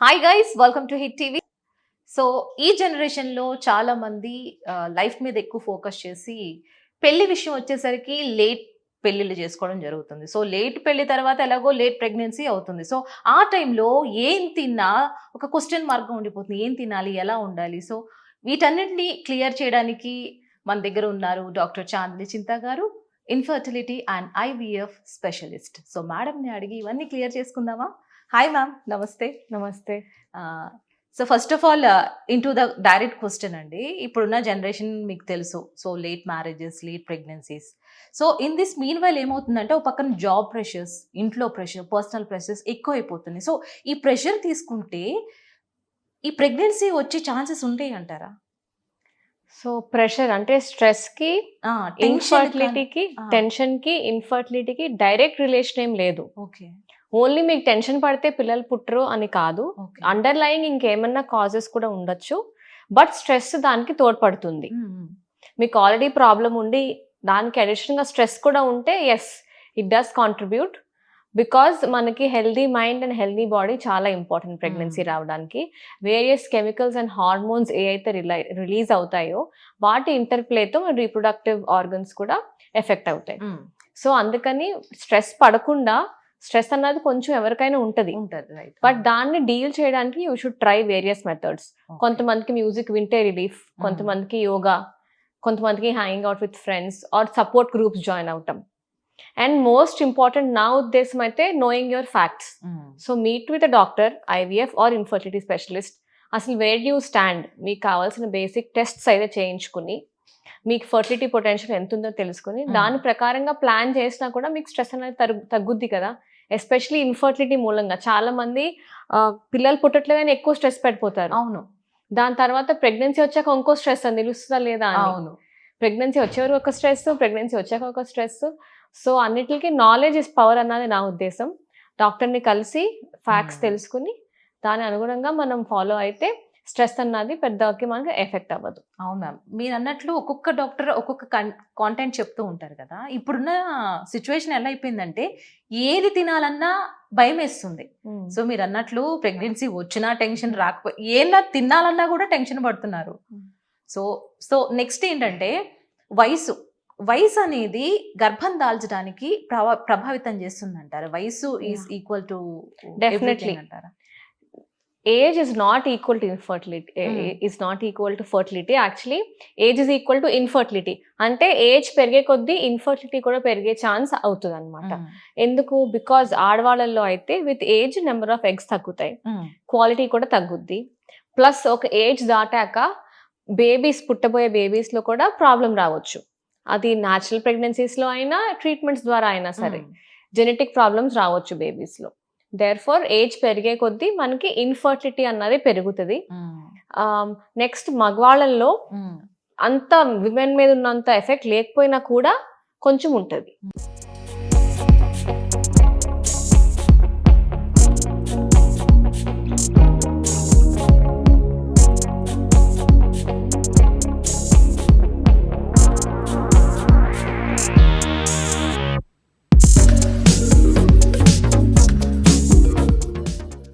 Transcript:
Hi guys welcome to hit TV so ఈ జనరేషన్లో చాలా మంది లైఫ్ మీద ఎక్కువ ఫోకస్ చేసి పెళ్ళి విషయం వచ్చేసరికి లేట్ పెళ్ళిళ్ళు చేసుకోవడం జరుగుతుంది. సో లేట్ పెళ్ళి తర్వాత ఎలాగో లేట్ ప్రెగ్నెన్సీ అవుతుంది. సో ఆ టైంలో ఏం తిన్నా ఒక క్వశ్చన్ మార్గం ఉండిపోతుంది. ఏం తినాలి? ఎలా ఉండాలి? సో వీటన్నిటిని క్లియర్ చేయడానికి మన దగ్గర ఉన్నారు డాక్టర్ చాందిని చింత గారు infertility and IVF specialist so మేడంని అడిగి ఇవన్నీ క్లియర్ చేసుకుందామా? హాయ్ మ్యామ్ నమస్తే. నమస్తే. So first of all into the direct question అండి. ఇప్పుడున్న జనరేషన్ మీకు తెలుసు. So late marriages late pregnancies so in this meanwhile ఏమవుతుందంటే ఒక పక్కన జాబ్ ప్రెషర్స్ ఇంట్లో ప్రెషర్ పర్సనల్ ప్రెషర్స్ ఎక్కువ అయిపోతుంది సో ఈ ప్రెషర్ తీసుకుంటే ఈ ప్రెగ్నెన్సీ వచ్చే ఛాన్సెస్ ఉంటాయి అంటారా? సో ప్రెషర్ అంటే స్ట్రెస్కి ఇన్ఫర్టిలిటీకి Ah. టెన్షన్కి ఇన్ఫర్టిలిటీకి డైరెక్ట్ రిలేషన్ ఏం లేదు. ఓకే ఓన్లీ మీకు టెన్షన్ పడితే పిల్లలు పుట్టరు అని కాదు. ఓకే. అండర్ లయింగ్ ఇంకేమన్నా కాజెస్ కూడా ఉండొచ్చు. బట్ స్ట్రెస్ దానికి తోడ్పడుతుంది. మీకు ఆల్రెడీ ప్రాబ్లం ఉండి దానికి అడిషనల్గా స్ట్రెస్ కూడా ఉంటే yes it does contribute because మనకి healthy mind and healthy body చాలా ఇంపార్టెంట్ ప్రెగ్నెన్సీ. రావడానికి. వేరియస్ కెమికల్స్ అండ్ హార్మోన్స్ ఏ అయితే రిలీజ్ అవుతాయో వాటి ఇంటర్ప్లేతో రీప్రొడక్టివ్ ఆర్గన్స్ కూడా ఎఫెక్ట్ అవుతాయి. సో అందుకని స్ట్రెస్ పడకుండా స్ట్రెస్ అన్నది కొంచెం ఎవరికైనా ఉంటుంది. ఉంటుంది రైట్ బట్ దాన్ని డీల్ చేయడానికి you should try various methods. కొంతమందికి మ్యూజిక్ వింటే రిలీఫ్ కొంతమందికి యోగా కొంతమందికి hanging out with friends or support groups join అవటం. అండ్ మోస్ట్ ఇంపార్టెంట్ నా ఉద్దేశం అయితే knowing your facts. So meet with doctor IVF or infertility specialist. అసలు వేర్ యూ స్టాండ్? మీకు కావాల్సిన బేసిక్ టెస్ట్స్ అయితే చేయించుకుని మీకు ఫర్టిలిటీ పొటెన్షియల్ ఎంత ఉందో తెలుసుకుని. దాని ప్రకారంగా ప్లాన్ చేసినా కూడా మీకు స్ట్రెస్ అనేది తగ్గు తగ్గుద్ది కదా. ఎస్పెషలీ ఇన్ఫర్టిలిటీ మూలంగా. చాలా మంది పిల్లలు పుట్టట్లేదని ఎక్కువ స్ట్రెస్ పడిపోతారు. అవును. దాని తర్వాత ప్రెగ్నెన్సీ వచ్చాక ఇంకో స్ట్రెస్ అని తెలుస్తుందా లేదా అవును. ప్రెగ్నెన్సీ వచ్చే వరకు ఒక స్ట్రెస్ ప్రెగ్నెన్సీ వచ్చాక ఒక స్ట్రెస్. సో అన్నిటికీ నాలెడ్జ్ ఇస్ పవర్ అన్నది నా ఉద్దేశం. డాక్టర్ని కలిసి ఫ్యాక్ట్స్. తెలుసుకుని దాని అనుగుణంగా మనం ఫాలో అయితే స్ట్రెస్ అన్నది పెద్దకి మనకి ఎఫెక్ట్ అవ్వదు. అవును మ్యామ్. మీరు అన్నట్లు ఒక్కొక్క డాక్టర్ ఒక్కొక్క కాంటెంట్ చెప్తూ ఉంటారు కదా. ఇప్పుడున్న సిచ్యువేషన్ ఎలా అయిపోయిందంటే ఏది తినాలన్నా భయం వేస్తుంది. సో మీరు అన్నట్లు ప్రెగ్నెన్సీ వచ్చినా టెన్షన్ రాకపో ఏనా తినాలన్నా కూడా టెన్షన్ పడుతున్నారు. సో సో నెక్స్ట్ ఏంటంటే వయసు. వయసు అనేది గర్భం దాల్చడానికి ప్రభా ప్రభావితం చేస్తుంది అంటారు వయసు ఈజ్. Equal to Definitely. అంటారా? Age is not equal to infertility Hmm. Is not equal to fertility actually age is equal to infertility అంటే ఏజ్ పెరిగే కొద్దీ ఇన్ఫర్టిలిటీ కూడా పెరిగే ఛాన్స్ అవుతుంది అనమాట Hmm. ఎందుకు? బికాజ్ ఆడవాళ్ళల్లో అయితే with age number of eggs తగ్గుతాయి. Hmm. క్వాలిటీ కూడా తగ్గుద్ది. ప్లస్ ఒక ఏజ్ దాటాక బేబీస్ పుట్టబోయే బేబీస్లో కూడా ప్రాబ్లం రావచ్చు. అది న్యాచురల్ ప్రెగ్నెన్సీస్లో అయినా ట్రీట్మెంట్స్ ద్వారా అయినా సరే. Hmm. జెనెటిక్ ప్రాబ్లమ్స్ రావచ్చు బేబీస్లో దేర్ ఫార్ ఏజ్ పెరిగే కొద్దీ మనకి ఇన్ఫర్టిలిటీ అన్నది పెరుగుతుంది. నెక్స్ట్ మగవాళ్ళల్లో. అంత విమెన్ మీద ఉన్నంత ఎఫెక్ట్ లేకపోయినా కూడా కొంచెం ఉంటుంది